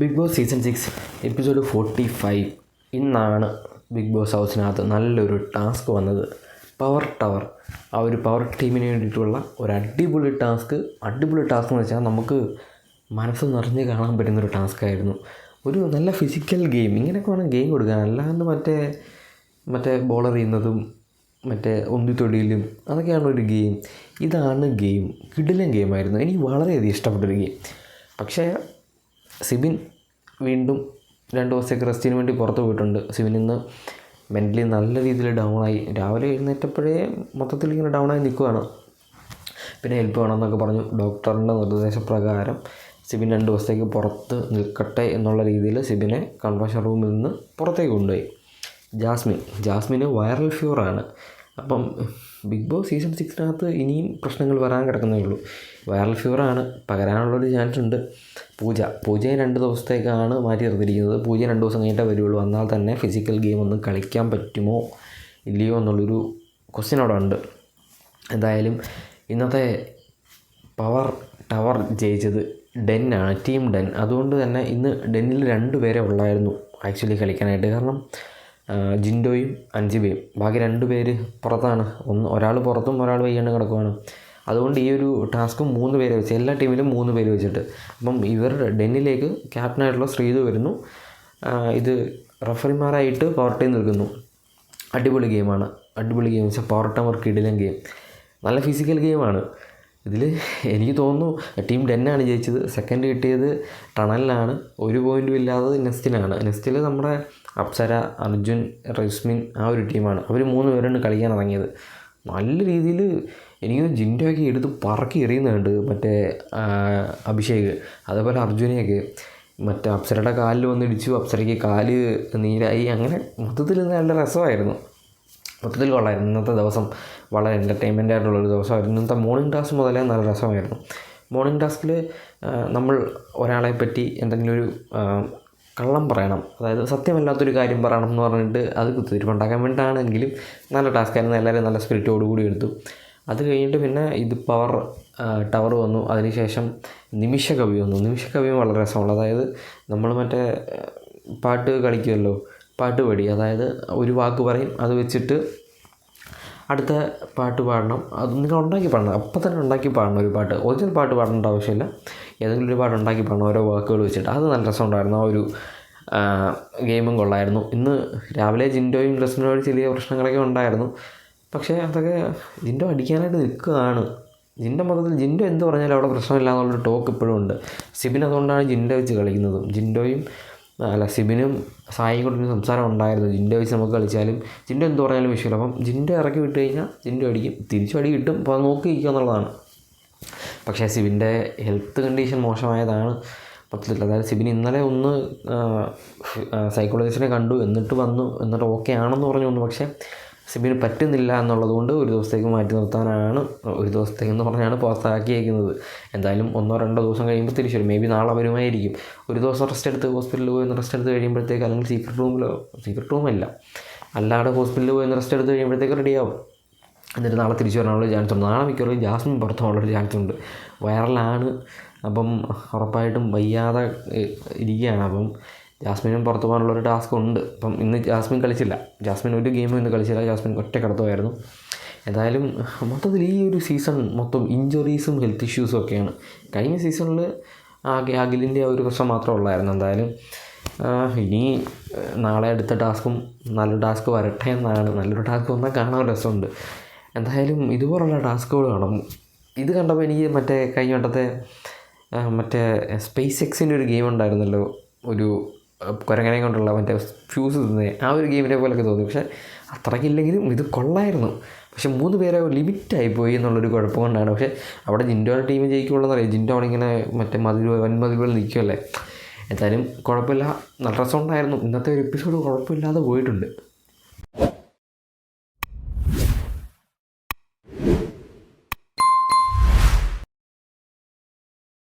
Bigg Boss season six episode forty five ഇന്നാണ് big Boss ഹൗസിനകത്ത് നല്ലൊരു ടാസ്ക് വന്നത്. പവർ ടവർ ആ ഒരു പവർ ടീമിന് വേണ്ടിയിട്ടുള്ള ഒരു അടിപൊളി ടാസ്ക് അടിപൊളി ടാസ്ക് എന്ന് വെച്ചാൽ നമുക്ക് മനസ്സ് നിറഞ്ഞ് കാണാൻ പറ്റുന്നൊരു ടാസ്ക് ആയിരുന്നു. ഒരു നല്ല ഫിസിക്കൽ ഗെയിം ഇങ്ങനെയൊക്കെ വേണം ഗെയിം കൊടുക്കാൻ. അല്ലാണ്ട് മറ്റേ മറ്റേ ബോളർ ചെയ്യുന്നതും മറ്റേ ഒന്തിത്തൊടിയിലും അതൊക്കെയാണ് ഒരു ഗെയിം ഇതാണ് ഗെയിം കിടിലൻ ഗെയിമായിരുന്നു എനിക്ക് വളരെയധികം ഇഷ്ടപ്പെട്ടൊരു ഗെയിം പക്ഷേ സിബിൻ വീണ്ടും രണ്ട് ദിവസത്തേക്ക് റെസ്റ്റിന് വേണ്ടി പുറത്ത് പോയിട്ടുണ്ട്. സിബിൻ ഇന്ന് മെന്റലി നല്ല രീതിയിൽ ഡൗൺ ആയി. രാവിലെ എഴുന്നേറ്റപ്പോഴേ മൊത്തത്തിൽ ഇങ്ങനെ ഡൗൺ ആയി നിൽക്കുകയാണ് പിന്നെ ഹെൽപ്പ് വേണമെന്നൊക്കെ പറഞ്ഞു ഡോക്ടറിന്റെ നിർദ്ദേശപ്രകാരം സിബിൻ രണ്ട് ദിവസത്തേക്ക് പുറത്ത് നിൽക്കട്ടെ എന്നുള്ള രീതിയിൽ സിബിനെ കൺവെൻഷൻ റൂമിൽ നിന്ന് പുറത്തേക്ക് കൊണ്ടുപോയി. ജാസ്മിൻ ജാസ്മിന് വൈറൽ ഫീവറാണ് അപ്പം ബിഗ് ബോസ് സീസൺ സിക്സിനകത്ത് ഇനിയും പ്രശ്നങ്ങൾ വരാൻ കിടക്കുന്നേ ഉള്ളൂ. വൈറൽ ഫീവറാണ്. പകരാനുള്ളൊരു ചാൻസ് ഉണ്ട്. പൂജ. പൂജയെ രണ്ട് ദിവസത്തേക്കാണ് മാറ്റി നിർത്തിയിരിക്കുന്നത്. പൂജ രണ്ട് ദിവസം കഴിഞ്ഞിട്ടേ വരുള്ളൂ. എന്നാൽ തന്നെ ഫിസിക്കൽ ഗെയിം ഒന്നും കളിക്കാൻ പറ്റുമോ ഇല്ലയോ എന്നുള്ളൊരു ക്വസ്റ്റ്യൻ അവിടെ ഉണ്ട്. എന്തായാലും ഇന്നത്തെ പവർ ടവർ ജയിച്ചത് ആണ്. Team den. അതുകൊണ്ട് തന്നെ ഇന്ന് ഡെന്നിൽ രണ്ട് പേരെ ഉള്ളായിരുന്നു ആക്ച്വലി കളിക്കാനായിട്ട്. കാരണം ജിൻഡോയും അഞ്ചുബയും ബാക്കി രണ്ട് പേര് പുറത്താണ്. ഒന്ന് ഒരാൾ പുറത്തും ഒരാൾ വയ്യാണ്ട് കിടക്കുവാണ്. അതുകൊണ്ട് ഈ ഒരു ടാസ്ക് മൂന്ന് പേരെ വെച്ച് എല്ലാ ടീമിലും മൂന്ന് പേര് വെച്ചിട്ട്. അപ്പം ഇവർ ഡെന്നിലേക്ക് ക്യാപ്റ്റനായിട്ടുള്ള ശ്രീതു വരുന്നു. ഇത് റഫറിമാരായിട്ട് പവർ ടീം നിൽക്കുന്നു. അടിപൊളി ഗെയിമാണ് അടിപൊളി ഗെയിം വെച്ചാൽ പവർ ടവർ കിടിലൻ ഗെയിം നല്ല ഫിസിക്കൽ ഗെയിമാണ് ഇതിൽ എനിക്ക് തോന്നുന്നു ടീം ഡെന്നാണ് ജയിച്ചത്. സെക്കൻഡ് കിട്ടിയത് ടണലിലാണ് ഒരു പോയിന്റും ഇല്ലാതെ നെസ്റ്റിനാണ്. നെസ്റ്റിൽ നമ്മുടെ അപ്സര അർജുൻ റസ്മിൻ ആ ഒരു ടീമാണ്. അവർ മൂന്ന് പേരാണ് കളിക്കാൻ ഇറങ്ങിയത്. നല്ല രീതിയിൽ എനിക്ക് ജിൻഡോയൊക്കെ എടുത്ത് പറക്കി എറിയുന്നുണ്ട്. മറ്റേ അഭിഷേക്. അതേപോലെ അർജുനെയൊക്കെ. മറ്റേ അപ്സരയുടെ കാലിൽ വന്നിടിച്ചു. അപ്സരയ്ക്ക് കാൽ നീരായി. അങ്ങനെ മൊത്തത്തിൽ നല്ല രസമായിരുന്നു. മൊത്തത്തിൽ കൊള്ളായിരുന്നു ഇന്നത്തെ ദിവസം വളരെ എന്റർടൈൻമെന്റ് ആയിട്ടുള്ളൊരു ദിവസമായിരുന്നു. ഇന്നത്തെ മോർണിംഗ് ടാസ്ക് മുതലേ നല്ല രസമായിരുന്നു. മോർണിംഗ് ടാസ്കിൽ നമ്മൾ ഒരാളെ പറ്റി എന്തെങ്കിലും ഒരു കള്ളം പറയണം. അതായത് സത്യമല്ലാത്തൊരു കാര്യം പറയണം എന്ന് പറഞ്ഞിട്ട് അത് കുത്തിരിപ്പുണ്ടാക്കാൻ വേണ്ടിയിട്ടാണെങ്കിലും നല്ല ടാസ്ക് ആയിരുന്നു. എല്ലാവരും നല്ല സ്പിരിറ്റോടുകൂടി എടുത്തു. അത് കഴിഞ്ഞിട്ട് പിന്നെ ഇത് പവർ ടവർ വന്നു. അതിനുശേഷം നിമിഷ കവി വന്നു. നിമിഷ കവിയും വളരെ രസമുള്ള അതായത് നമ്മൾ മറ്റേ പാട്ട് കളിക്കുമല്ലോ പാട്ട് പാടി അതായത് ഒരു വാക്ക് പറയും അത് വെച്ചിട്ട് അടുത്ത പാട്ട് പാടണം. അത് നിങ്ങൾ ഉണ്ടാക്കി പാടണം. അപ്പം തന്നെ ഉണ്ടാക്കി പാടണം ഒരു പാട്ട്. ഒറിജിനൽ പാട്ട് പാടേണ്ട ആവശ്യമില്ല. ഏതെങ്കിലും ഒരു പാട്ട് ഉണ്ടാക്കി പാടണം ഓരോ വാക്കുകൾ വെച്ചിട്ട്. അത് നല്ല രസമുണ്ടായിരുന്നു. ആ ഒരു ഗെയിമും കൊള്ളായിരുന്നു. ഇന്ന് രാവിലെ ജിൻഡോയും ഡ്രസ്സിനോട് ചെറിയ പ്രശ്നങ്ങളൊക്കെ ഉണ്ടായിരുന്നു. പക്ഷേ അതൊക്കെ ജിൻഡോ അടിക്കാനായിട്ട് നിൽക്കുകയാണ്. ജിന്റെ മൊത്തത്തിൽ ജിൻഡോ എന്ത് പറഞ്ഞാലും അവിടെ പ്രശ്നമില്ല എന്നുള്ളൊരു ടോക്ക് ഇപ്പോഴും ഉണ്ട്. സിബിൻ അതുകൊണ്ടാണ് ജിൻഡോ വെച്ച് കളിക്കുന്നതും. ജിൻഡോയും അല്ല സിബിനും സംസാരം ഉണ്ടായിരുന്നു. ജിന്റെ വെച്ച് നമുക്ക് കളിച്ചാലും. ജിന്റെ എന്ത് പറഞ്ഞാലും വിഷയമില്ല. അപ്പം ജിന്റെ ഇറക്കി വിട്ട് കഴിഞ്ഞാൽ ജിന്റെ അടിക്കും. തിരിച്ചു അടി കിട്ടും. അപ്പോൾ അത് നോക്കി നിൽക്കുക എന്നുള്ളതാണ്. പക്ഷേ സിബിന്റെ ഹെൽത്ത് കണ്ടീഷൻ മോശമായതാണ് മൊത്തത്തിൽ അതായത് സിബിൻ ഇന്നലെ ഒന്ന് സൈക്കോളജിസ്റ്റിനെ കണ്ടു. എന്നിട്ട് വന്നു. എന്നിട്ട് ഓക്കെ ആണെന്ന് പറഞ്ഞു വന്നു. പക്ഷേ സിബിന് പറ്റുന്നില്ല എന്നുള്ളതുകൊണ്ട് ഒരു ദിവസത്തേക്ക് മാറ്റി നിർത്താനാണ് ഒരു ദിവസത്തേക്ക് എന്ന് പറഞ്ഞാണ് പുറത്താക്കിയേക്കുന്നത്. എന്തായാലും ഒന്നോ രണ്ടോ ദിവസം കഴിയുമ്പോൾ തിരിച്ചു വരും മേ ബി നാളെ വരുമായിരിക്കും. ഒരു ദിവസം റെസ്റ്റ് എടുത്ത് ഹോസ്പിറ്റലിൽ പോയി റെസ്റ്റ് എടുത്ത് കഴിയുമ്പോഴത്തേക്ക് അല്ലെങ്കിൽ സീക്രട്ട് റൂമിലോ സീക്രട്ട് റൂമല്ല അല്ലാതെ ഹോസ്പിറ്റലിൽ പോയി റെസ്റ്റ് എടുത്ത് കഴിയുമ്പോഴത്തേക്ക് റെഡിയാവും എന്നിട്ട് നാളെ തിരിച്ചു വരാനുള്ള ചാൻസ് ഉണ്ട്. നാളെ മിക്കവാറും ജാസ്മിൻ പുറത്തു പോകാനുള്ളൊരു ചാൻസ് ഉണ്ട്. വൈറലാണ് അപ്പം ഉറപ്പായിട്ടും വയ്യാതെ ഇരിക്കുകയാണ്. അപ്പം ജാസ്മിനും പുറത്തു പോകാനുള്ളൊരു ടാസ്ക് ഉണ്ട്. അപ്പം ഇന്ന് ജാസ്മിൻ കളിച്ചില്ല. ജാസ്മിൻ ഒരു ഗെയിമും ഇന്ന് കളിച്ചില്ല. ജാസ്മിൻ ഒറ്റ കിടത്തുമായിരുന്നു. എന്തായാലും മൊത്തത്തിൽ ഈ ഒരു സീസൺ മൊത്തം ഇഞ്ചുറീസും ഹെൽത്ത് ഇഷ്യൂസും ഒക്കെയാണ്. കഴിഞ്ഞ സീസണിൽ ആകെ അഖിലിന്റെ ആ ഒരു പ്രശ്നം മാത്രമേ ഉള്ളായിരുന്നു. എന്തായാലും ഇനി നാളെ അടുത്ത ടാസ്കും നല്ലൊരു ടാസ്ക് വരട്ടെ എന്നാണ്. നല്ലൊരു ടാസ്ക് വന്നാൽ കാണാൻ രസമുണ്ട്. എന്തായാലും ഇതുപോലുള്ള ടാസ്കുകൾ കാണും. ഇത് കണ്ടപ്പോൾ എനിക്ക് മറ്റേ കഴിഞ്ഞ വട്ടത്തെ മറ്റേ സ്പേസ് എക്സിന്റെ ഒരു ഗെയിം ഉണ്ടായിരുന്നല്ലോ. ഒരു കുരങ്ങനെ കൊണ്ടുള്ള മറ്റേ ഫ്യൂസ് തിന്നേ ആ ഒരു ഗെയിമിനെ പോലെയൊക്കെ തോന്നി. പക്ഷേ അത്രയ്ക്കില്ലെങ്കിലും ഇത് കൊള്ളായിരുന്നു. പക്ഷേ മൂന്ന് പേരെ ലിമിറ്റായി പോയി എന്നുള്ളൊരു കുഴപ്പം കൊണ്ടാണ്. പക്ഷേ അവിടെ ജിൻഡോയുടെ ടീം ജയിക്കുള്ളൂ അറിയാം. ജിൻഡോ ഇങ്ങനെ മറ്റേ മതിൽ വൻ പോലെ നിൽക്കുമല്ലേ എന്തായാലും കുഴപ്പമില്ല. നല്ല രസമുണ്ടായിരുന്നു. ഇന്നത്തെ ഒരു എപ്പിസോഡ് കുഴപ്പമില്ലാതെ പോയിട്ടുണ്ട്.